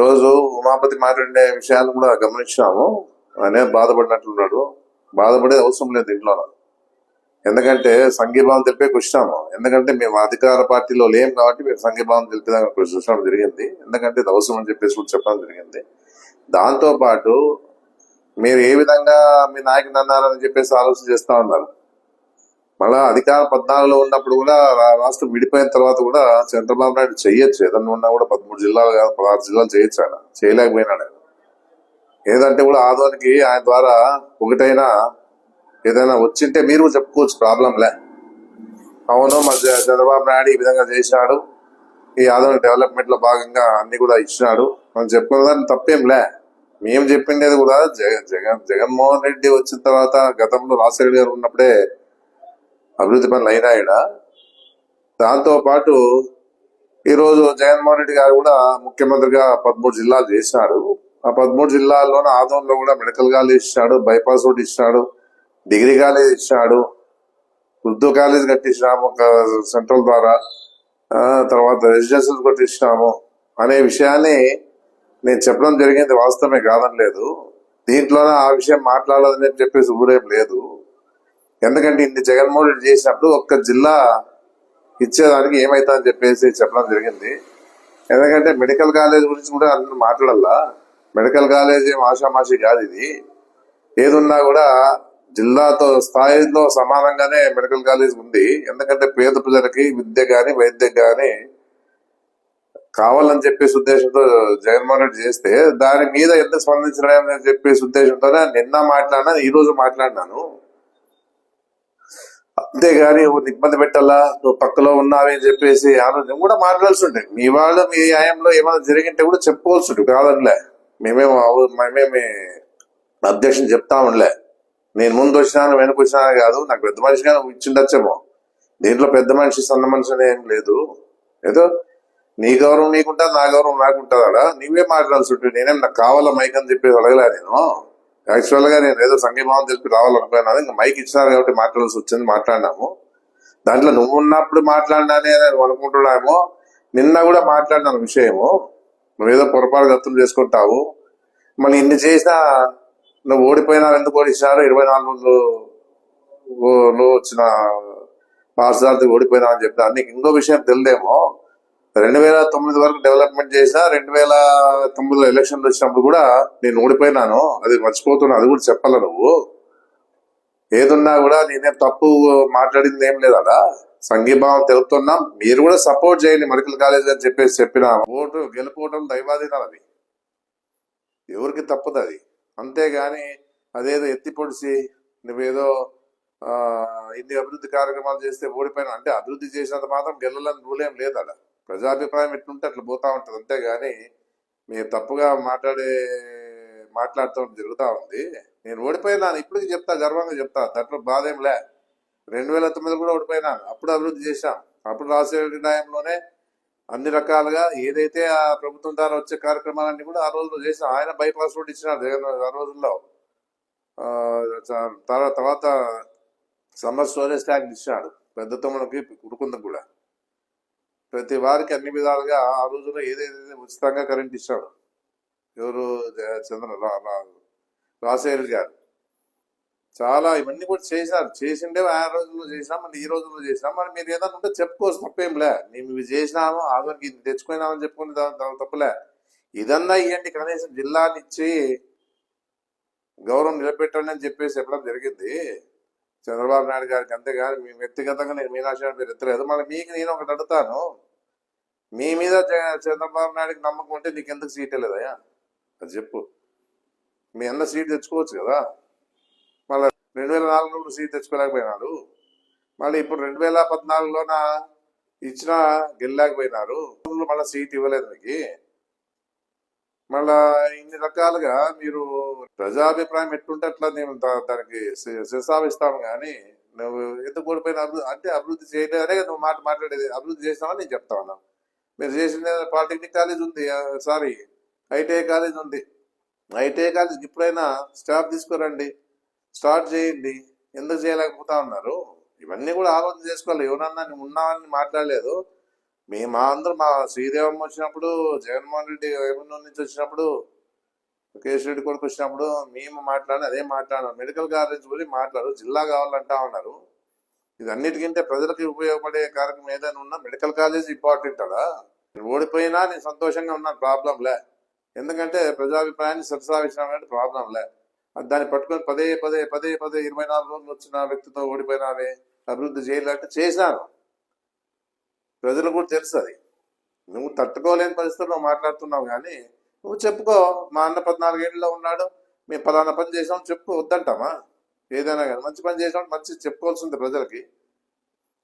ఈరోజు ఉమాపతి మాట్లాడే విషయాలు కూడా గమనించినాము. ఆయన బాధపడినట్లున్నాడు బాధపడేది అవసరం లేదు ఇంట్లో. ఎందుకంటే సంఘీభావం తెలిపే వచ్చినాము. ఎందుకంటే మేము అధికార పార్టీలో లేం కాబట్టి మేము సంఘీభావం తెలిపేదాకా కృషి జరిగింది. ఎందుకంటే ఇది అవసరం అని చెప్పేసి కూడా చెప్పడం జరిగింది. దాంతో పాటు మీరు ఏ విధంగా మీ నాయకుడు అన్నారని చెప్పేసి ఆలోచన చేస్తా ఉన్నారు. మళ్ళా అధికార పద్నాలుగులో ఉన్నప్పుడు కూడా రాష్ట్రం విడిపోయిన తర్వాత కూడా చంద్రబాబు నాయుడు చేయొచ్చు. ఏదన్నా ఉన్నా కూడా పదమూడు జిల్లాలు కాదు పదహారు జిల్లాలు చేయొచ్చు ఆయన. చేయలేకపోయినాడు ఆయన. ఏదంటే కూడా ఆదోనికి ఆయన ద్వారా ఒకటైనా ఏదైనా వచ్చింటే మీరు చెప్పుకోవచ్చు చెప్పుకోవచ్చు ప్రాబ్లంలే అవును మా చంద్రబాబు నాయుడు ఈ విధంగా చేశాడు ఈ ఆదోని డెవలప్మెంట్లో భాగంగా అన్ని కూడా ఇచ్చినాడు. మనం చెప్పుకున్న దాన్ని తప్పేంలే మేము చెప్పిండేది కూడా జగన్ జగన్ జగన్మోహన్ రెడ్డి వచ్చిన తర్వాత గతంలో రాజశేఖర్ గారు ఉన్నప్పుడే అభివృద్ధి పనులు అయినాయన దాంతో పాటు ఈరోజు జగన్మోహన్ రెడ్డి గారు కూడా ముఖ్యమంత్రిగా పదమూడు జిల్లాలు చేసినాడు ఆ పదమూడు జిల్లాల్లోనే ఆదంలో కూడా మెడికల్ కాలేజ్ ఇచ్చాడు బైపాస్ రోడ్ ఇచ్చాడు డిగ్రీ కాలేజ్ ఇచ్చాడు ఉర్దూ కాలేజ్ కట్టించినాము ఒక సెంట్రల్ ద్వారా ఆ, తర్వాత రెసిడెన్షియల్ కట్టించినాము అనే విషయాన్ని నేను చెప్పడం జరిగింది వాస్తవమే కాదనలేదు. దీంట్లోనే ఆ విషయం మాట్లాడాలని చెప్పేసి ఊరేం లేదు. ఎందుకంటే ఇన్ని జగన్మోహన్ రెడ్డి చేసినప్పుడు ఒక్క జిల్లా ఇచ్చేదానికి ఏమైతుందని చెప్పేసి చెప్పడం జరిగింది. ఎందుకంటే మెడికల్ కాలేజ్ గురించి కూడా అందరూ మాట్లాడాలా. మెడికల్ కాలేజ్ ఏం ఆషామాషి కాదు ఇది. ఏదున్నా కూడా జిల్లాతో స్థాయిలో సమానంగానే మెడికల్ కాలేజ్ ఉంది. ఎందుకంటే పేద ప్రజలకి విద్య కానీ వైద్యం కానీ కావాలని చెప్పేసి ఉద్దేశంతో జగన్మోహన్ రెడ్డి చేస్తే దాని మీద ఎంత స్పందించడం అని చెప్పేసి ఉద్దేశంతో నిన్న మాట్లాడినా ఈ రోజు మాట్లాడినాను. అంతేగాని నువ్వు ఇబ్బంది పెట్టాలా? నువ్వు పక్కలో ఉన్నావని చెప్పేసి ఆలోచన. కూడా మాట్లాడాల్సి ఉంటుంది మీ వాళ్ళు మీ న్యాయంలో ఏమైనా జరిగింటే కూడా చెప్పుకోవాల్సి ఉంటుంది కాదనిలే. మేమేమో మేమేమి అధ్యక్షుని చెప్తా ఉండలే నేను ముందు వచ్చినాను వెనక వచ్చినాను కాదు. నాకు పెద్ద మనిషిగా నువ్వు ఇచ్చిండొచ్చేమో. దీంట్లో పెద్ద మనిషి సన్న మనిషి అని ఏం లేదు. ఏదో నీ గౌరవం నీకుంటుంది నా గౌరవం నాకుంటుందా నీవే మాట్లాడాల్సి ఉంటుంది నేనేం నాకు కావాలా మైక్ అని చెప్పేసి అడగలే నేను? యాక్చువల్గా నేను ఏదో సంఘీభావం తెలిపి రావాలనుకున్నాను. ఇంకా మైక్ ఇచ్చినారు కాబట్టి మాట్లాడాల్సి వచ్చింది మాట్లాడినాము. దాంట్లో నువ్వు ఉన్నప్పుడు మాట్లాడినానే అనుకుంటున్నామో నిన్న కూడా మాట్లాడిన విషయము. నువ్వేదో పొరపాటు అర్థం చేసుకుంటావు. మళ్ళీ ఇన్ని చేసినా నువ్వు ఓడిపోయినా ఎందుకు ఓడిచ్చినారు ఇరవై నాలుగు రోజులు వచ్చిన పార్సార్థి ఓడిపోయినా అని చెప్పినా నీకు ఇంకో విషయం తెలియదేమో. రెండు వేల తొమ్మిది వరకు డెవలప్మెంట్ చేసినా రెండు వేల తొమ్మిదిలో ఎలక్షన్లు వచ్చినప్పుడు కూడా నేను ఓడిపోయినాను. అది మర్చిపోతున్నా అది కూడా చెప్పాల నువ్వు? ఏదున్నా కూడా నేనేం తప్పు మాట్లాడింది ఏం లేదడా సంఘీభావం తెలుపుతున్నాం. మీరు కూడా సపోర్ట్ చేయండి మెడికల్ కాలేజ్ అని చెప్పేసి చెప్పిన. ఓటు గెలుపోవటం దైవాధీనం అది. ఎవరికి తప్పదు అది. అంతేగాని అదేదో ఎత్తి పొడిసి నువ్వేదో ఇన్ని అభివృద్ధి కార్యక్రమాలు చేస్తే ఓడిపోయినా. అంటే అభివృద్ధి చేసినంత మాత్రం గెలలని రూలేం ఏం లేదు అలా. ప్రజాభిప్రాయం ఎట్లుంటే అట్లా పోతా ఉంటుంది. అంతేగాని మీరు తప్పుగా మాట్లాడే మాట్లాడుతూ జరుగుతూ ఉంది. నేను ఓడిపోయినాను. ఇప్పటికి చెప్తా గర్వంగా చెప్తా. దాంట్లో బాధ ఏం లే రెండు వేల తొమ్మిది కూడా ఓడిపోయినాను. అప్పుడు అభివృద్ధి చేశాం. అప్పుడు రాజశేఖర న్యాయంలోనే అన్ని రకాలుగా ఏదైతే ఆ ప్రభుత్వం ద్వారా వచ్చే కార్యక్రమాలన్నీ కూడా ఆ రోజుల్లో చేసాం ఆయన బైపాస్ రోడ్ ఇచ్చినారు జగన్ ఆ రోజుల్లో. తర్వాత తర్వాత సమ్మర్ స్టోరేజ్ ట్యాంక్ ఇచ్చినాడు. పెద్ద తమ్ముడికి కుడుకుందకు కూడా. ప్రతి వారికి అన్ని విధాలుగా ఆ రోజుల్లో ఏదైతే ఉచితంగా కరెంట్ ఇచ్చాడు ఎవరు చంద్ర రా- రాజశేఖర్ గారు. చాలా ఇవన్నీ కూడా చేశారు. చేసిండే ఆ రోజుల్లో చేసినాం మళ్ళీ ఈ రోజుల్లో చేసినాం మరి మీరు ఏదైనా ఉంటే చెప్పుకోవచ్చు తప్పేంలే మేము ఇవి చేసినాము ఆదరికి ఇది తెచ్చుకున్నామని చెప్పుకుని దా- తప్పులే ఇదన్నా ఇవ్వండి కనీసం జిల్లానిచ్చి గౌరవం నిలబెట్టండి అని చెప్పేసి చెప్పడం జరిగింది. చంద్రబాబు నాయుడు గారికి అంతేగాని మీ వ్యక్తిగతంగా నేను మీనాక్షి గారి పేరు ఎత్తలేదు. మళ్ళీ మీకు నేను ఒకటి అడుగుతాను. మీ మీద చంద్రబాబు నాయుడుకి నమ్మకం ఉంటే నీకు ఎందుకు సీట్ లేదయ్యా అది చెప్పు. మీ అన్న సీట్ తెచ్చుకోవచ్చు కదా. మళ్ళీ రెండు వేల నాలుగులో సీట్ తెచ్చుకోలేకపోయినాడు. మళ్ళీ ఇప్పుడు రెండు వేల పద్నాలుగులోన ఇచ్చిన గెలలేకపోయినారు. మళ్ళీ సీట్ ఇవ్వలేదు మీకు. మళ్ళా ఇన్ని రకాలుగా మీరు ప్రజాభిప్రాయం ఎట్లుంటే అట్లా నేను దానికి శి- కానీ నువ్వు ఎందుకు ఓడిపోయిన అభివృద్ధి అంటే అభివృద్ధి చేయలేదనే నువ్వు మాట మాట్లాడేది అభివృద్ధి చేసినావని నేను చెప్తా ఉన్నాను మీరు చేసిన పాలిటెక్నిక్ కాలేజ్ ఉంది సారీ ఐటీఐ కాలేజ్ ఉంది. ఐటీఐ కాలేజ్ ఇప్పుడైనా స్టాఫ్ తీసుకురండి స్టార్ట్ చేయండి ఎందుకు చేయలేకపోతా ఉన్నారు? ఇవన్నీ కూడా ఆలోచన చేసుకోవాలి. ఎవరన్నా నువ్వు ఉన్నావని మాట్లాడలేదు మేము మా అందరం మా శ్రీదేవమ్మ వచ్చినప్పుడు జగన్మోహన్ రెడ్డి ఏమన్నూరు నుంచి వచ్చినప్పుడు కేసు రెడ్డి కొడుకు వచ్చినప్పుడు మేము మాట్లాడి అదే మాట్లాడాం మెడికల్ కాలేజ్ గురించి మాట్లాడు జిల్లా కావాలంటా ఉన్నారు. ఇది అన్నిటికంటే ప్రజలకు ఉపయోగపడే కార్యక్రమం ఏదైనా ఉన్నా మెడికల్ కాలేజ్ ఇంపార్టెంట్ అలా ఓడిపోయినా నేను సంతోషంగా ఉన్నాను ప్రాబ్లం లే. ఎందుకంటే ప్రజాభిప్రాయాన్ని సత్సావించడం ప్రాబ్లం లే. దాన్ని పట్టుకొని పదే పదే పదే పదే ఇరవై నాలుగు రోజులు వచ్చిన వ్యక్తితో ఓడిపోయినావే అభివృద్ధి చేయాలంటే చేసినాను ప్రజలకు కూడా తెలుసు అది. నువ్వు తట్టుకోలేని పరిస్థితుల్లో మాట్లాడుతున్నావు కానీ నువ్వు చెప్పుకో మా అన్న పద్నాలుగేళ్ళలో ఉన్నాడు మేము పలానా పని చేసాం చెప్పుకో వద్దంటామా? ఏదైనా కానీ మంచి పని చేసాం మంచి చెప్పుకోవాల్సింది ప్రజలకి.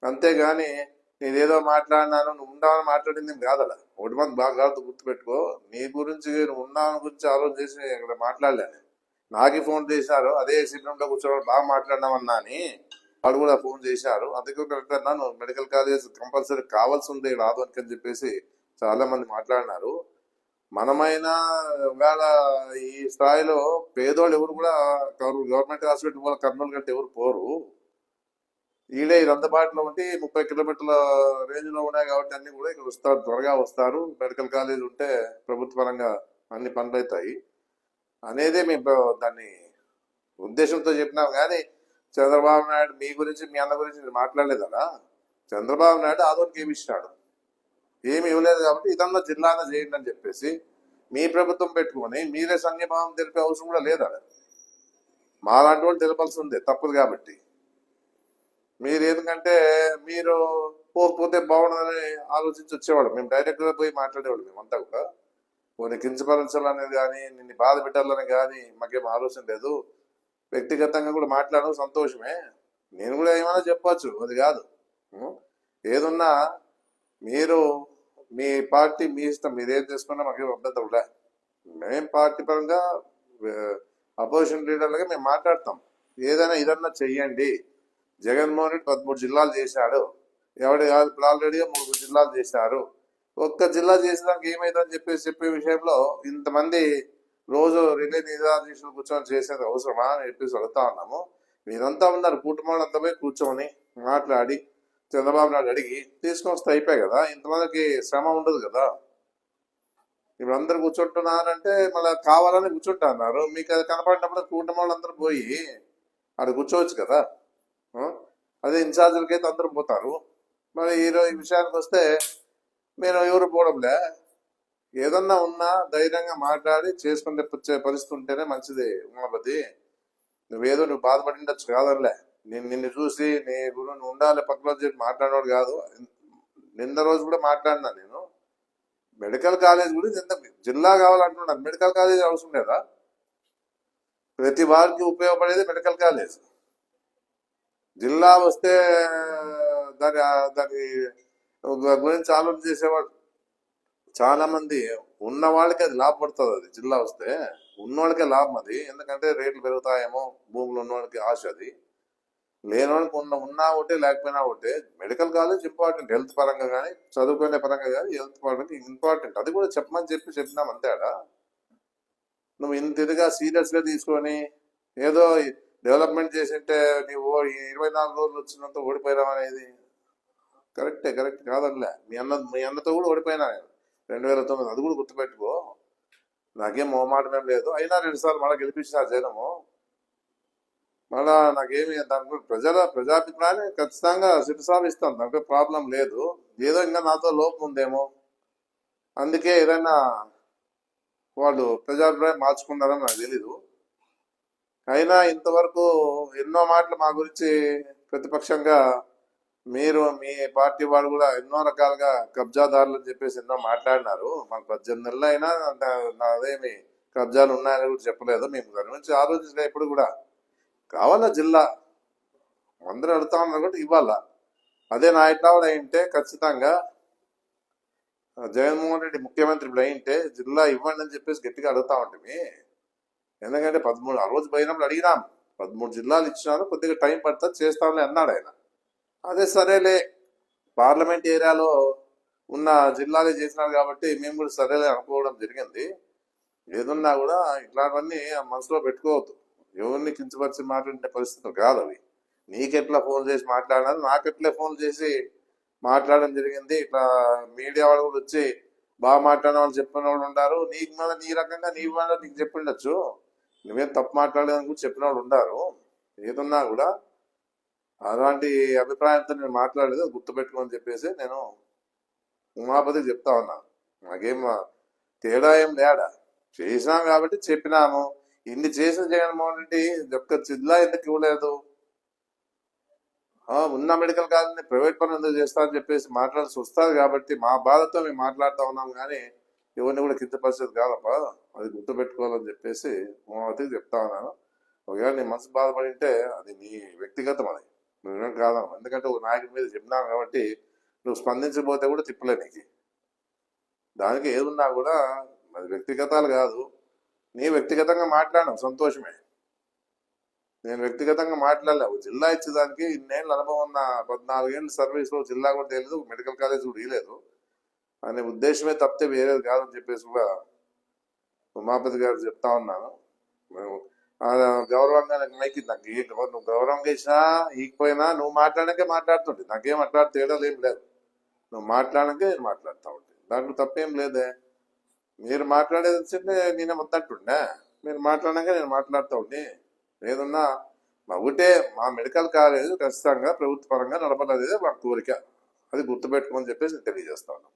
అంతేగాని నేనేదో మాట్లాడినాను నువ్వు ఉండాలని మాట్లాడింది కాదు కాదలా ఒకటి మంది బాగా కాదు గుర్తుపెట్టుకో నీ గురించి నువ్వు ఉన్నావు గురించి ఆలోచన చేసి ఇక్కడ మాట్లాడలేను. నాకే ఫోన్ చేశారు అదే సిబ్బందిలో కూర్చోవడం బాగా మాట్లాడినామన్నా అని. వాడు కూడా ఫోన్ చేశారు. అందుకే కరెక్ట్ నన్ను మెడికల్ కాలేజ్ కంపల్సరీ కావాల్సి ఉంది రాదు అని చెప్పేసి చాలా మంది మాట్లాడినారు. మనమైనా వేళ ఈ స్థాయిలో పేదోళ్ళు ఎవరు కూడా గవర్నమెంట్ హాస్పిటల్ పోవాలి కర్నూలు కంటే ఎవరు పోరు. ఈడే ఇది అందుబాటులో ఉంటే ముప్పై కిలోమీటర్ల రేంజ్లో ఉన్నాయి కాబట్టి అన్ని కూడా ఇక్కడ వస్తారు త్వరగా వస్తారు. మెడికల్ కాలేజ్ ఉంటే ప్రభుత్వ పరంగా అన్ని పనులు అవుతాయి అనేదే మేము దాన్ని ఉద్దేశంతో చెప్పినాం. కానీ చంద్రబాబు నాయుడు మీ గురించి మీ అన్న గురించి మీరు మాట్లాడలేదనా? చంద్రబాబు నాయుడు ఆదోనికి ఏమి ఇచ్చినాడు ఏమి ఇవ్వలేదు కాబట్టి ఇదన్నా జిల్లాన చేయండి అని చెప్పేసి మీ ప్రభుత్వం పెట్టుకొని మీరే సంఘీభావం తెలిపే అవసరం కూడా లేదా? మాలాంటి వాళ్ళు తెలపాల్సి ఉంది తప్పదు కాబట్టి. మీరు ఎందుకంటే మీరు పోకపోతే బాగుండదని ఆలోచించి వచ్చేవాడు మేము డైరెక్ట్గా పోయి మాట్లాడేవాడు మేమంతా కూడా. కొన్ని కించపరచాలనేది కానీ నిన్ను బాధ పెట్టాలని కానీ మాకేం ఆలోచన లేదు. వ్యక్తిగతంగా కూడా మాట్లాడడం సంతోషమే. నేను కూడా ఏమైనా చెప్పచ్చు అది కాదు. ఏదున్నా మీరు మీ పార్టీ మీ ఇష్టం మీరు ఏం చేసుకున్నా మాకేం అభ్యంతరం లే. మేం పార్టీ పరంగా అపోజిషన్ లీడర్లుగా మేము మాట్లాడతాం. ఏదైనా ఇదన్నా చెయ్యండి. జగన్మోహన్ రెడ్డి పదమూడు జిల్లాలు చేశాడు. ఎవడు కాదు ఇప్పుడు ఆల్రెడీగా మూడు జిల్లాలు చేశారు. ఒక్క జిల్లా చేసేదానికి ఏమైందని చెప్పేసి చెప్పే విషయంలో ఇంతమంది రోజు రిలే నిరాధీశులు కూర్చొని చేసేది అవసరమా అని చెప్పేసి అడుగుతా ఉన్నాము. మీరంతా ఉన్నారు కూటమి అంతా పోయి కూర్చొని మాట్లాడి చంద్రబాబు నాయుడు అడిగి తీసుకొని వస్తే అయిపోయాయి కదా ఇంతమందికి శ్రమ ఉండదు కదా. ఇప్పుడు అందరు కూర్చుంటున్నారంటే మళ్ళీ కావాలని కూర్చుంటున్నారు. మీకు అది కనపడినప్పుడు కుటుంబాలు వాళ్ళందరూ పోయి అక్కడ కూర్చోవచ్చు కదా. అదే ఇన్ఛార్జీలకి అయితే అందరూ పోతారు. మరి ఈరోజు ఈ విషయానికి వస్తే మీరు ఎవరు పోవడంలే? ఏదన్నా ఉన్నా ధైర్యంగా మాట్లాడి చేసుకుని తెప్పించే పరిస్థితి ఉంటేనే మంచిది ఉమాపతి. నువ్వేదో నువ్వు బాధపడి ఉండొచ్చు కాదనిలే. నేను నిన్ను చూసి నీ గురు నువ్వు ఉండాలి పక్కలో చెప్పి మాట్లాడేవాడు కాదు. నిన్న రోజు కూడా మాట్లాడినా నేను. మెడికల్ కాలేజ్ గురించి ఎంత జిల్లా కావాలంటున్నాను మెడికల్ కాలేజ్ అవసరం లేదా? ప్రతి వారికి ఉపయోగపడేది మెడికల్ కాలేజ్. జిల్లా వస్తే దాని దాని గురించి ఆలోచన చేసేవాడు. చాలా మంది ఉన్న వాళ్ళకి అది లాభపడుతుంది అది. జిల్లా వస్తే ఉన్నవాళ్ళకే లాభం అది. ఎందుకంటే రేట్లు పెరుగుతాయేమో భూములు ఉన్నవాళ్ళకి ఆశ అది. లేని వాళ్ళకి ఉన్న ఉన్నా ఒకటే లేకపోయినా ఒకటే. మెడికల్ కాలేజ్ ఇంపార్టెంట్ హెల్త్ పరంగా కానీ చదువుకునే పరంగా కానీ హెల్త్ పరంగా ఇంపార్టెంట్. అది కూడా చెప్పమని చెప్పి చెప్పినాం అంతేడా నువ్వు ఇంత ఇదిగా సీరియస్గా తీసుకొని ఏదో డెవలప్మెంట్ చేసింటే నీవు ఈ ఇరవై నాలుగు రోజులు వచ్చినంత ఓడిపోయినావు అనేది కరెక్టే కరెక్ట్ కాదనిలే. మీ అన్న మీ అన్నతో కూడా ఓడిపోయినా నేను. రెండు వేల తొమ్మిది. అది కూడా గుర్తుపెట్టుకో. నాకేం మొహమాటం ఏం లేదు. అయినా రెండు సార్లు మళ్ళీ గెలిపించిన జనము మళ్ళా నాకేమి దాని ప్రజల ప్రజాభిప్రాయాన్ని ఖచ్చితంగా సిటిసాలు ఇస్తాను దాంట్లో ప్రాబ్లం లేదు. ఏదో ఇంకా నాతో లోపం ఉందేమో. అందుకే ఏదైనా వాళ్ళు ప్రజాభిప్రాయం మార్చుకున్నారని నాకు తెలీదు. అయినా ఇంతవరకు ఎన్నో మాటలు మా గురించి ప్రతిపక్షంగా మీరు మీ పార్టీ వాళ్ళు కూడా ఎన్నో రకాలుగా కబ్జాదారులు అని చెప్పేసి ఎన్నో మాట్లాడినారు. మాకు పద్దెనిమిది నెలలు అయినా నా- నాదేమి కబ్జాలు ఉన్నాయని కూడా చెప్పలేదు మేము దాని గురించి ఆలోచించలే ఎప్పుడు కూడా. కావాలా జిల్లా. అందరూ అడుగుతా ఉన్నారు కూడా ఇవ్వాలా. అదే నా ఎట్లా కూడా అయింటే ఖచ్చితంగా జగన్మోహన్ రెడ్డి ముఖ్యమంత్రి ఇప్పుడు అయింటే జిల్లా ఇవ్వండి అని చెప్పేసి గట్టిగా అడుగుతా ఉంటుంది ఎందుకంటే పదమూడు ఆ రోజు పోయినప్పుడు అడిగినాం. పదమూడు జిల్లాలు ఇచ్చినారు కొద్దిగా టైం పడుతుంది చేస్తామని అన్నాడు ఆయన. అదే సరేలే. పార్లమెంట్ ఏరియాలో ఉన్న జిల్లాలే చేసినారు కాబట్టి మేము కూడా సరేలే అనుకోవడం జరిగింది. ఏదున్నా కూడా ఇట్లాంటివన్నీ మనసులో పెట్టుకోవద్దు. ఎవరిని కించపరిచి మాట్లాడిన పరిస్థితులు కాదు అవి. నీకెట్లా ఫోన్ చేసి మాట్లాడాలి నాకెట్లే ఫోన్ చేసి మాట్లాడడం జరిగింది? ఇట్లా మీడియా వాళ్ళు కూడా వచ్చి బాగా మాట్లాడిన వాళ్ళు చెప్పిన వాళ్ళు ఉన్నారు నీకు మీద నీ రకంగా నీ మీద నీకు చెప్పిండొచ్చు నువ్వేం తప్పు మాట్లాడలేదని కూడా చెప్పిన వాళ్ళు ఉన్నారు ఏదున్నా కూడా అలాంటి అభిప్రాయంతో నేను మాట్లాడలేదు గుర్తుపెట్టుకోని చెప్పేసి నేను ఉమాపతికి చెప్తా ఉన్నాను నాకేం తేడా ఏం లేడా? చేసినాం కాబట్టి చెప్పినాము. ఇన్ని చేసిన జగన్మోహన్ రెడ్డి ఒక్క జిల్లా ఎందుకు ఇవ్వలేదు? ఉన్న మెడికల్ కాలేజీని ప్రైవేట్ పనులు ఎందుకు చేస్తా అని చెప్పేసి మాట్లాడాల్సి వస్తుంది కాబట్టి మా బాధతో మేము మాట్లాడుతూ ఉన్నాం కానీ ఎవరిని కూడా కింద పరిస్థితి కాదప్ప. అది గుర్తుపెట్టుకోవాలని చెప్పేసి ఉమావతికి చెప్తా ఉన్నాను. ఒకవేళ నీ మనసు బాధపడి ఉంటే అది నీ వ్యక్తిగతం అది. నువ్వేం కాదమ్మా ఎందుకంటే ఒక నాయకుడి మీద చెప్పినావు కాబట్టి నువ్వు స్పందించబోతే కూడా తిప్పలే నీకు. దానికి ఏదున్నా కూడా అది వ్యక్తిగతాలు కాదు. నీ వ్యక్తిగతంగా మాట్లాడడం సంతోషమే. నేను వ్యక్తిగతంగా మాట్లాడలే. ఒక జిల్లా ఇచ్చేదానికి ఇన్నేళ్ళు అనుభవం ఉన్న పద్నాలుగేళ్ళు సర్వీస్లో జిల్లా కూడా తెలియదు మెడికల్ కాలేజ్ కూడా ఇవ్వలేదు అనే ఉద్దేశమే తప్పితే వేరేది కాదని చెప్పేసి కూడా ఉమాపతి గారు చెప్తా ఉన్నాను. మేము గౌరవంగా నాకు నాకు ఏ నువ్వు గౌరవంగా ఇచ్చినా ఈకపోయినా నువ్వు మాట్లాడకే మాట్లాడుతుంటే నాకేం మాట్లాడితే తేడా ఏం లేదు. నువ్వు మాట్లాడకే నేను మాట్లాడుతూ ఉంటాను దాంట్లో తప్పేం లేదే. మీరు మాట్లాడేది వచ్చింటే నేనే వద్దంటుండే మీరు మాట్లాడాక నేను మాట్లాడుతూ ఉండి ఏదన్నా మా ఒకటే మా మెడికల్ కాలేజ్ ఖచ్చితంగా ప్రభుత్వ పరంగా నడపాలనేది మా కోరిక. అది గుర్తుపెట్టుకోమని చెప్పేసి నేను తెలియజేస్తాను